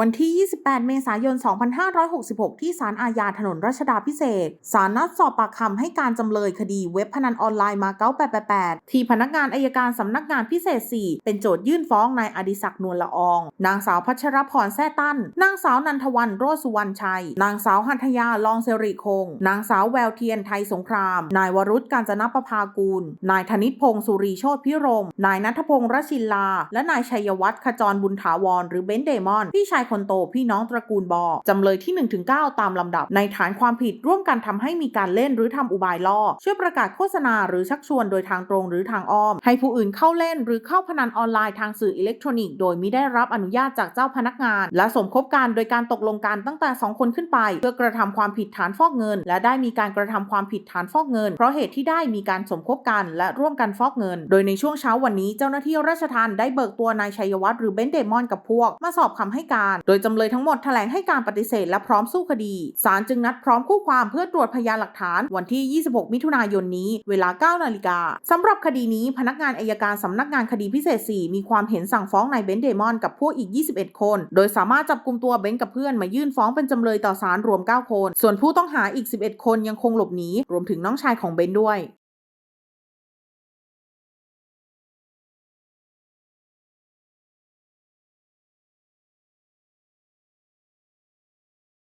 วันที่ 28 เมษายน 2566 ที่ศาลอาญาถนนรัชดาพิเศษ ศาลนัดสอบปากคำให้การจำเลยคดีเว็บพนันออนไลน์มาเก๊า888 ที่พนักงานอายการสำนักงานพิเศษ 4 เป็นโจทยื่นฟ้องนายอดิศักดิ์นวลละออง นางสาวพัชรพรแซ่ตั้น นางสาวนันทวันโรสุวรรณชัย นางสาวหัทยาลองเซริคง นางสาวแววเทียนไทยสงคราม นายวรุษการจนประภากูล นายธนิตพงศ์สุรีโชติพิรม นายนัทพงศ์รชินลา และนายชัยวัฒน์ขจรบุญถาวร หรือเบนเดมอน พี่ชายคนโตพี่น้องตระกูลบอจำเลยที่ 1-9 ตามลำดับ ในฐานความผิดร่วมกันทำให้มีการเล่นหรือทำอุบายล่อ ช่วยประกาศโฆษณาหรือชักชวนโดยทางตรงหรือทางอ้อม ให้ผู้อื่นเข้าเล่นหรือเข้าพนันออนไลน์ทางสื่ออิเล็กทรอนิกส์โดยมิได้รับอนุญาตจากเจ้าพนักงาน และสมคบกันโดยการตกลงกันตั้งแต่ 2 คนขึ้นไป เพื่อกระทำความผิดฐานฟอกเงิน และได้มีการกระทำความผิดฐานฟอกเงิน เพราะเหตุที่ได้มีการสมคบกันและร่วมกันฟอกเงิน โดยในช่วงเช้าวันนี้เจ้าหน้าที่ราชทัณฑ์ได้เบิกตัวนายชัยวัฒน์หรือเบนเดมอนกับพวก มาสอบคำให้การโดยจำเลยทั้งหมดแถลงให้การปฏิเสธและพร้อมสู้คดี ศาลจึงนัดพร้อมคู่ความเพื่อตรวจพยานหลักฐานวันที่ 26 มิถุนายนนี้ เวลา 9 นาฬิกาสำหรับคดีนี้พนักงานอายการสำนักงานคดีพิเศษ 4 มีความเห็นสั่งฟ้องนายเบนซ์เดมอนกับพวกอีก 21 คน โดยสามารถจับกลุ่มตัวเบนซ์กับเพื่อนมายื่นฟ้องเป็นจำเลยต่อศาลรวม 9 คน ส่วนผู้ต้องหาอีก 11 คนยังคงหลบหนีรวมถึงน้องชายของเบนซ์ด้วย